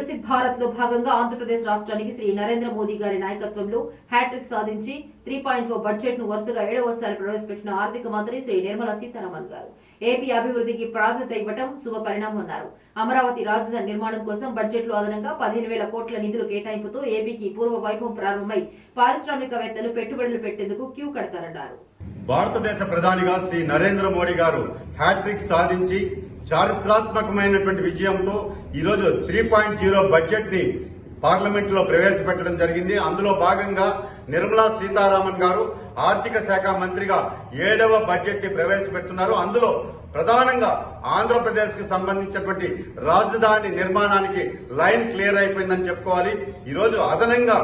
వికసిత్ భారత్లో భాగంగా ఆంధ్రప్రదేశ్ రాష్ట్రానికి శ్రీ నరేంద్ర మోదీ గారి నాయకత్వంలో హ్యాట్రిక్ సాధించి త్రీ పాయింట్ ఓ బడ్జెట్ను వరుసగా ఏడవసారి ప్రవేశపెట్టిన ఆర్థిక మంత్రి శ్రీ నిర్మలా సీతారామన్ గారు. ఏపీ అభివృద్ధికి ప్రాధాన్యత ఇవ్వటం శుభ పరిణామన్నారు అమరావతి రాజధాని నిర్మాణం కోసం బడ్జెట్లో అదనంగా పదిహేను వేల కోట్ల నిధులు కేటాయింపుతో ఏపీకి పూర్వ వైభవం ప్రారంభమై పారిశ్రామికవేత్తలు పెట్టుబడులు పెట్టేందుకు క్యూ కడతారన్నారు. భారతదేశ ప్రధానిగా శ్రీ నరేంద్ర మోడీ గారు హ్యాట్రిక్ సాధించి చారిత్రాత్మకమైనటువంటి విజయంతో ఈరోజు త్రీ పాయింట్ జీరో బడ్జెట్ని పార్లమెంట్లో ప్రవేశపెట్టడం జరిగింది. అందులో భాగంగా నిర్మలా సీతారామన్ గారు ఆర్థిక శాఖ మంత్రిగా ఏడవ బడ్జెట్ని ప్రవేశపెడుతున్నారు. అందులో ప్రధానంగా ఆంధ్రప్రదేశ్కి సంబంధించినటువంటి రాజధాని నిర్మాణానికి లైన్ క్లియర్ అయిపోయిందని చెప్పుకోవాలి. ఈరోజు అదనంగా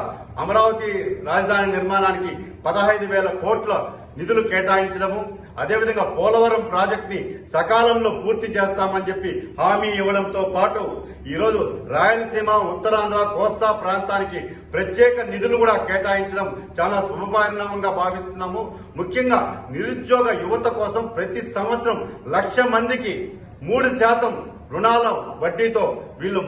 అమరావతి రాజధాని నిర్మాణానికి పదహైదు వేల కోట్ల నిధులు కేటాయించడము అదేవిధంగా పోలవరం ప్రాజెక్ట్ని సకాలంలో పూర్తి చేస్తామని చెప్పి హామీ ఇవ్వడంతో పాటు ఈరోజు రాయలసీమ ఉత్తరాంధ్ర కోస్తా ప్రాంతానికి ప్రత్యేక నిధులు కూడా కేటాయించడం చాలా శుభపరిణామంగా భావిస్తున్నాము. ముఖ్యంగా నిరుద్యోగ యువత కోసం ప్రతి సంవత్సరం లక్ష మందికి మూడు శాతం రుణాల వడ్డీతో వీళ్ళు